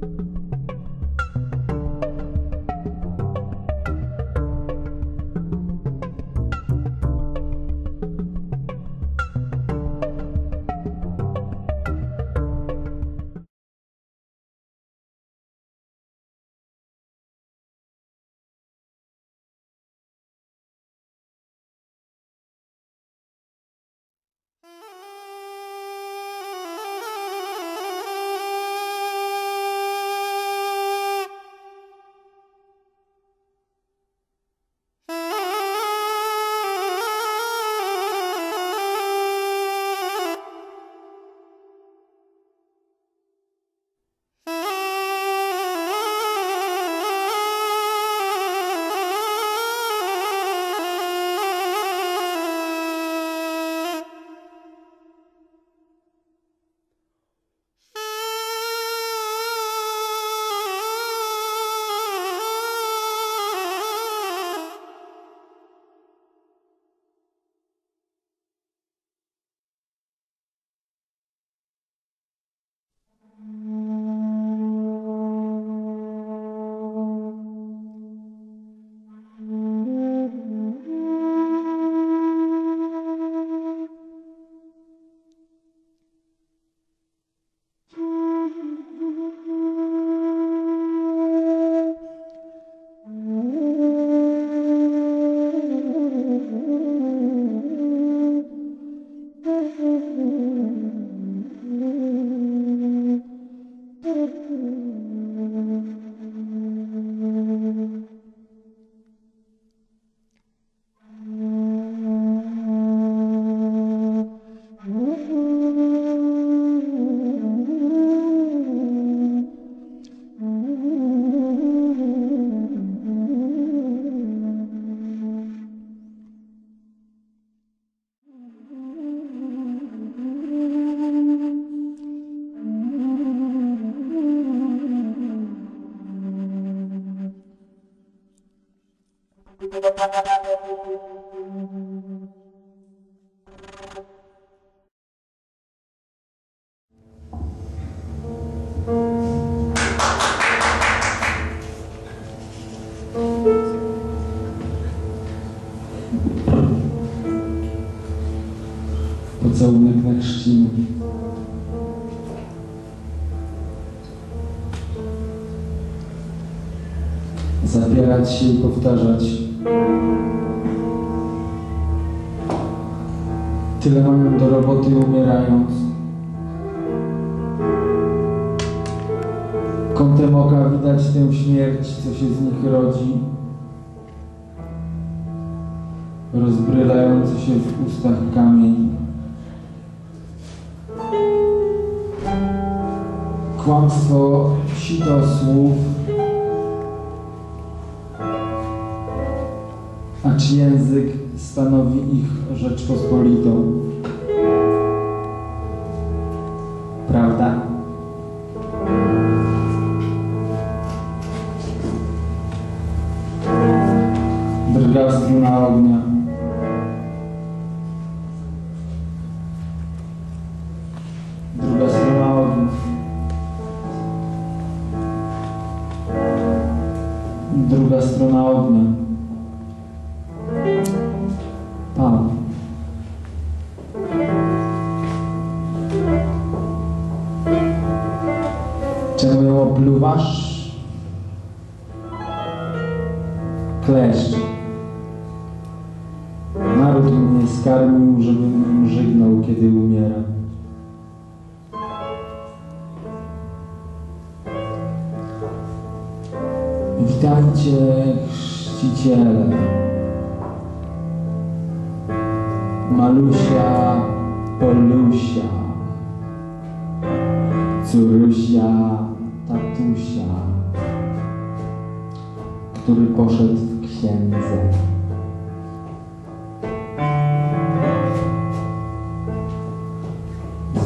Mm-hmm. Na chrzciny. Zapierać się i powtarzać. Tyle mają do roboty umierając. Kątem oka widać tę śmierć, co się z nich rodzi. Rozbrylający się w ustach kamień. Kłamstwo sito słów, acz język stanowi ich Rzeczpospolitą. Prawda? Strona ognia. Pan. Czemu ją opluwasz? Kleszcz. Naród mnie skarmił, żebym żygnął, kiedy umiera. Witajcie, chrzciciele. Malusia, Polusia, Curusia, Tatusia, który poszedł w księdze.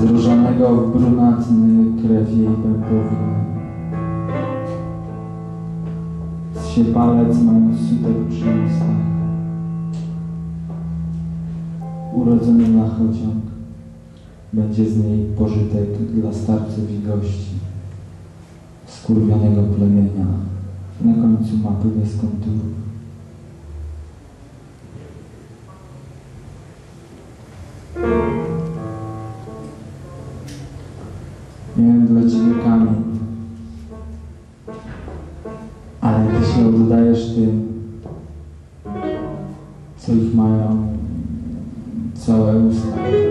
Zróżanego w brunatny krew jej pępowiny. Się palec mając sutek przy ustach. Urodzony na chociąg, będzie z niej pożytek dla starców i gości. skurwionego plemienia na końcu mapy bez konturów. Miałem dla Ciebie kamień, oddajesz tym, co ich mają całe usta.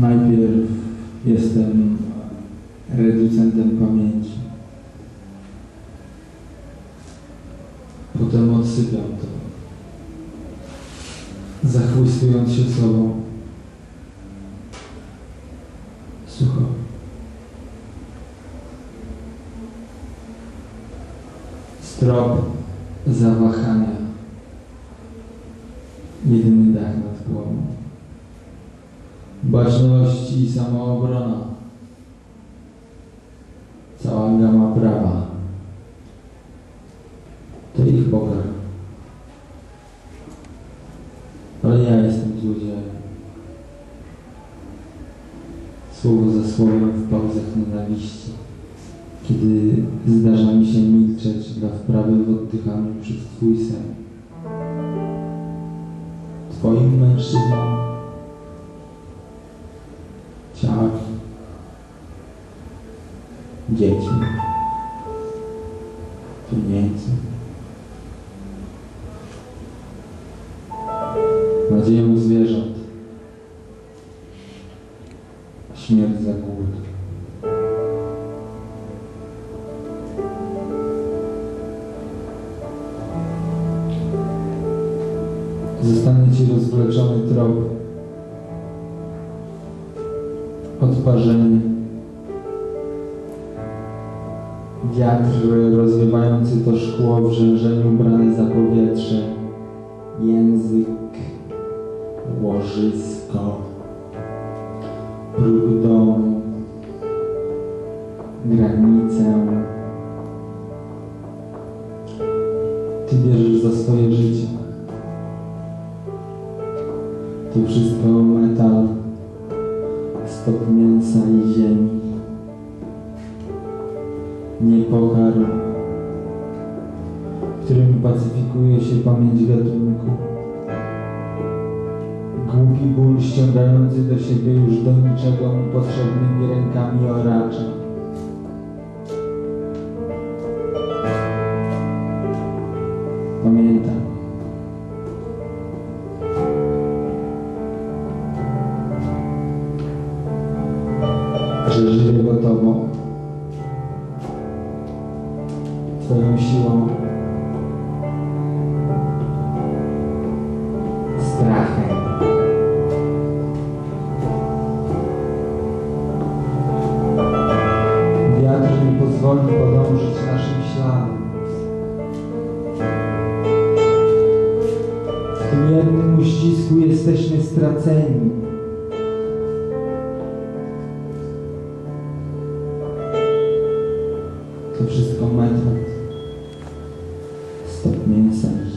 Najpierw jestem reducentem pamięci. Potem odsypiam to, zachłystując się sobą. Sucho. Strop zawahania. Baczność i samoobrona. Cała gama prawa. To ich pokarm. Ale ja jestem złodziejem. Słowo za słowem w pauzach nienawiści. Kiedy zdarza mi się milczeć dla wprawy w oddychaniu przez Twój sen. Twoim mężczyzną dziećmi, pieniędzy, nadzieją zwierząt, śmierć za głód. Zostanie Ci rozwleczony trop odparzenie. Wiatr rozwiewający to szkło w rzężeniu brane za powietrze. Język, łożysko, próg domu, granicę. Ty bierzesz za swoje życie. To wszystko metal stok mięsa i ziemi. Nie pokarm, którym pacyfikuje się pamięć gatunku. Głupi ból ściągający do siebie już do niczego mu potrzebnymi rękami oracza. Pamiętam. To wszystko metod. Stop mięsa.